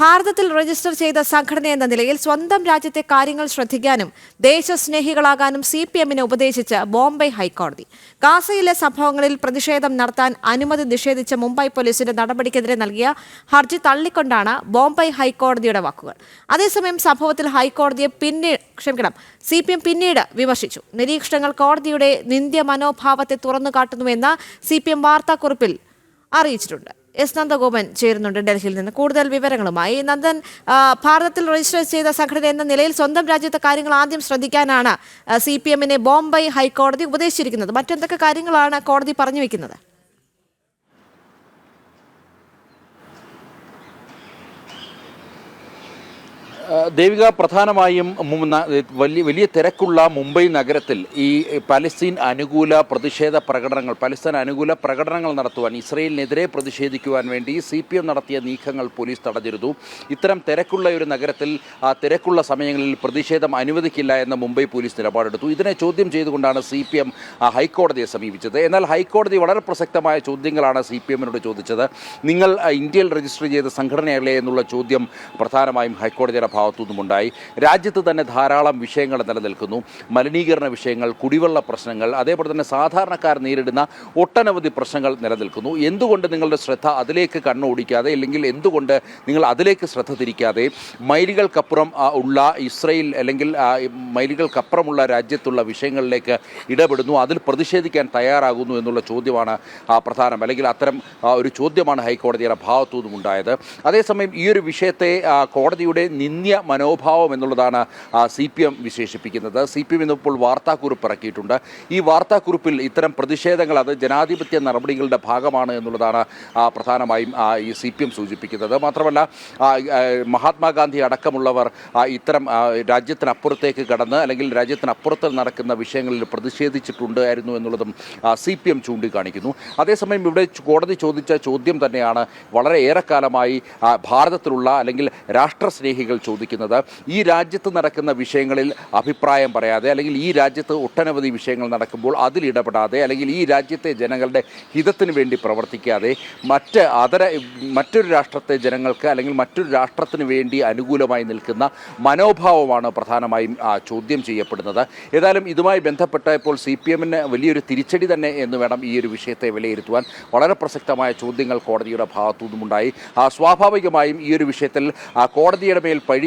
ഭാരതത്തിൽ രജിസ്റ്റർ ചെയ്ത സംഘടന എന്ന നിലയിൽ സ്വന്തം രാജ്യത്തെ കാര്യങ്ങൾ ശ്രദ്ധിക്കാനും ദേശസ്നേഹികളാകാനും സി പി എമ്മിനെ ഉപദേശിച്ച് ബോംബെ ഹൈക്കോടതി. ഗാസയിലെ സംഭവങ്ങളിൽ പ്രതിഷേധം നടത്താൻ അനുമതി നിഷേധിച്ച മുംബൈ പോലീസിന്റെ നടപടിക്കെതിരെ നൽകിയ ഹർജി തള്ളിക്കൊണ്ടാണ് ബോംബെ ഹൈക്കോടതിയുടെ വാക്കുകൾ. അതേസമയം സംഭവത്തിൽ ഹൈക്കോടതിയെ പിന്നീട് ക്ഷമിക്കണം സി പി എം പിന്നീട് വിമർശിച്ചു. നിരീക്ഷണങ്ങൾ കോടതിയുടെ നിന്ദ്യ മനോഭാവത്തെ തുറന്നു കാട്ടുന്നുവെന്ന് സി പി എം വാർത്താക്കുറിപ്പിൽ അറിയിച്ചിട്ടുണ്ട്. എസ് നന്ദഗോപൻ ചേരുന്നുണ്ട് ഡൽഹിയിൽ നിന്ന്. കൂടുതൽ വിവരങ്ങളുമായി നന്ദൻ ഭാരതത്തിൽ രജിസ്റ്റർ ചെയ്ത സംഘടന എന്ന നിലയിൽ സ്വന്തം രാജ്യത്തെ കാര്യങ്ങൾ ആദ്യം ശ്രദ്ധിക്കാനാണ് സി പി എമ്മിനെ ബോംബെ ഹൈക്കോടതി ഉപദേശിച്ചിരിക്കുന്നത്. മറ്റെന്തൊക്കെ കാര്യങ്ങളാണ് കോടതി പറഞ്ഞു വെക്കുന്നത്? ദേവിക പ്രധാനമായും വലിയ വലിയ തിരക്കുള്ള മുംബൈ നഗരത്തിൽ ഈ പലസ്തീൻ അനുകൂല പ്രതിഷേധ പ്രകടനങ്ങൾ പലസ്തീൻ അനുകൂല പ്രകടനങ്ങൾ നടത്തുവാൻ ഇസ്രയേലിനെതിരെ പ്രതിഷേധിക്കുവാൻ വേണ്ടി സി പി എം നടത്തിയ നീക്കങ്ങൾ പോലീസ് തടഞ്ഞിരുന്നു. ഇത്തരം തിരക്കുള്ള ഒരു നഗരത്തിൽ ആ തിരക്കുള്ള സമയങ്ങളിൽ പ്രതിഷേധം അനുവദിക്കില്ല എന്ന് മുംബൈ പോലീസ് നിലപാടെടുത്തു. ഇതിനെ ചോദ്യം ചെയ്തുകൊണ്ടാണ് സി പി എം ഹൈക്കോടതിയെ സമീപിച്ചത്. എന്നാൽ ഹൈക്കോടതി വളരെ പ്രസക്തമായ ചോദ്യങ്ങളാണ് സി പി എമ്മിനോട് ചോദിച്ചത്. നിങ്ങൾ ഇന്ത്യയിൽ രജിസ്റ്റർ ചെയ്ത സംഘടനയല്ലേ എന്നുള്ള ചോദ്യം പ്രധാനമായും ഹൈക്കോടതിയുടെ ഭാഗത്തു നിന്നുമുണ്ടായി രാജ്യത്ത് തന്നെ ധാരാളം വിഷയങ്ങൾ നിലനിൽക്കുന്നു. മലിനീകരണ വിഷയങ്ങൾ കുടിവെള്ള പ്രശ്നങ്ങൾ അതേപോലെ തന്നെ സാധാരണക്കാർ നേരിടുന്ന ഒട്ടനവധി പ്രശ്നങ്ങൾ നിലനിൽക്കുന്നു. എന്തുകൊണ്ട് നിങ്ങളുടെ ശ്രദ്ധ അതിലേക്ക് കണ്ണോടിക്കാതെ അല്ലെങ്കിൽ എന്തുകൊണ്ട് നിങ്ങൾ അതിലേക്ക് ശ്രദ്ധ തിരിക്കാതെ മൈലുകൾക്കപ്പുറം ഉള്ള ഇസ്രയേൽ അല്ലെങ്കിൽ മൈലുകൾക്കപ്പുറമുള്ള രാജ്യത്തുള്ള വിഷയങ്ങളിലേക്ക് ഇടപെടുന്നു. അതിൽ പ്രതിഷേധിക്കാൻ തയ്യാറാകുന്നു എന്നുള്ള ചോദ്യമാണ് പ്രധാനം. അല്ലെങ്കിൽ അത്തരം ഒരു ചോദ്യമാണ് ഹൈക്കോടതിയുടെ ഭാഗത്തു നിന്നും ഉണ്ടായത് അതേസമയം ഈ ഒരു വിഷയത്തെ കോടതിയുടെ കോടതിയുടെ നിന്ദ്യ മനോഭാവം എന്നുള്ളതാണ് സി പി എം വിശേഷിപ്പിക്കുന്നത്. സി പി എം ഇന്നിപ്പോൾ വാർത്താക്കുറിപ്പ് ഇറക്കിയിട്ടുണ്ട്. ഈ വാർത്താക്കുറിപ്പിൽ ഇത്തരം പ്രതിഷേധങ്ങൾ അത് ജനാധിപത്യ നടപടികളുടെ ഭാഗമാണ് എന്നുള്ളതാണ് പ്രധാനമായും ഈ സി പി എം സൂചിപ്പിക്കുന്നത്. മാത്രമല്ല മഹാത്മാഗാന്ധി അടക്കമുള്ളവർ ഇത്തരം രാജ്യത്തിനപ്പുറത്തേക്ക് കടന്ന് അല്ലെങ്കിൽ രാജ്യത്തിനപ്പുറത്ത് നടക്കുന്ന വിഷയങ്ങളിൽ പ്രതിഷേധിച്ചിട്ടുണ്ട് ആയിരുന്നു എന്നുള്ളതും സി പി എം ചൂണ്ടിക്കാണിക്കുന്നു. അതേസമയം ഇവിടെ കോടതി ചോദിച്ച ചോദ്യം തന്നെയാണ് വളരെ ഏറെക്കാലമായി ഭാരതത്തിലുള്ള അല്ലെങ്കിൽ രാഷ്ട്രസ്നേഹികൾ ചോദിക്കുന്നത്. ഈ രാജ്യത്ത് നടക്കുന്ന വിഷയങ്ങളിൽ അഭിപ്രായം പറയാതെ അല്ലെങ്കിൽ ഈ രാജ്യത്ത് ഒട്ടനവധി വിഷയങ്ങൾ നടക്കുമ്പോൾ അതിൽ ഇടപെടാതെ അല്ലെങ്കിൽ ഈ രാജ്യത്തെ ജനങ്ങളുടെ ഹിതത്തിന് വേണ്ടി പ്രവർത്തിക്കാതെ മറ്റ് അതര മറ്റൊരു രാഷ്ട്രത്തെ ജനങ്ങൾക്ക് അല്ലെങ്കിൽ മറ്റൊരു രാഷ്ട്രത്തിന് വേണ്ടി അനുകൂലമായി നിൽക്കുന്ന മനോഭാവമാണ് പ്രധാനമായും ചോദ്യം ചെയ്യപ്പെടുന്നത്. ഏതായാലും ഇതുമായി ബന്ധപ്പെട്ട ഇപ്പോൾ സി പി എമ്മിന് വലിയൊരു തിരിച്ചടി തന്നെ എന്ന് വേണം ഈ ഒരു വിഷയത്തെ വിലയിരുത്തുവാൻ. വളരെ പ്രസക്തമായ ചോദ്യങ്ങൾ കോടതിയുടെ ഭാഗത്തു നിന്നുമുണ്ടായി ആ, സ്വാഭാവികമായും ഈ ഒരു വിഷയത്തിൽ കോടതിയുടെ മേൽ പഴിചാരിക്കൊണ്ട്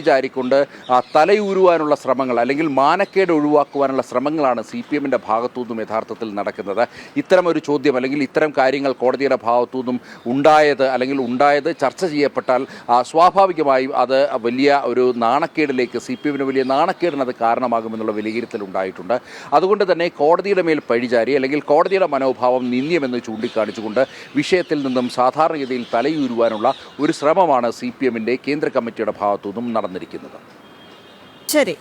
ആ, തലയൂരുവാനുള്ള ശ്രമങ്ങൾ അല്ലെങ്കിൽ മാനക്കേട് ഒഴിവാക്കുവാനുള്ള ശ്രമങ്ങളാണ് സി പി എമ്മിന്റെ ഭാഗത്തുനിന്നും യഥാർത്ഥത്തിൽ നടക്കുന്നത്. ഇത്തരം ഒരു ചോദ്യം അല്ലെങ്കിൽ ഇത്തരം കാര്യങ്ങൾ കോടതിയുടെ ഭാഗത്തുനിന്നും ഉണ്ടായത് അല്ലെങ്കിൽ ഉണ്ടായത് ചർച്ച ചെയ്യപ്പെട്ടാൽ സ്വാഭാവികമായും അത് വലിയ ഒരു നാണക്കേടിലേക്ക് സി പി എമ്മിന് വലിയ നാണക്കേടിന് അത് കാരണമാകുമെന്നുള്ള വിലയിരുത്തൽ ഉണ്ടായിട്ടുണ്ട്. അതുകൊണ്ട് തന്നെ കോടതിയുടെ മേൽ പഴിചാരി അല്ലെങ്കിൽ കോടതിയുടെ മനോഭാവം നിന്ദ്യമെന്ന് ചൂണ്ടിക്കാണിച്ചുകൊണ്ട് വിഷയത്തിൽ നിന്നും സാധാരണഗതിയിൽ തലയൂരുവാനുള്ള ഒരു ശ്രമമാണ് സി പി എമ്മിന്റെ കേന്ദ്ര കമ്മിറ്റിയുടെ ഭാഗത്തു നിന്നും നടന്നിരിക്കുന്നത് ശരി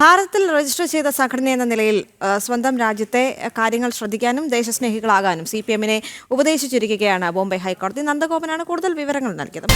ഭാരതത്തിൽ രജിസ്റ്റർ ചെയ്ത സംഘടന എന്ന നിലയിൽ സ്വന്തം രാജ്യത്തെ കാര്യങ്ങൾ ശ്രദ്ധിക്കാനും ദേശസ്നേഹികളാകാനും സി പി എമ്മിനെ ഉപദേശിച്ചിരിക്കുകയാണ് ബോംബെ ഹൈക്കോടതി. നന്ദഗോപനാണ് കൂടുതൽ വിവരങ്ങൾ നൽകിയത്.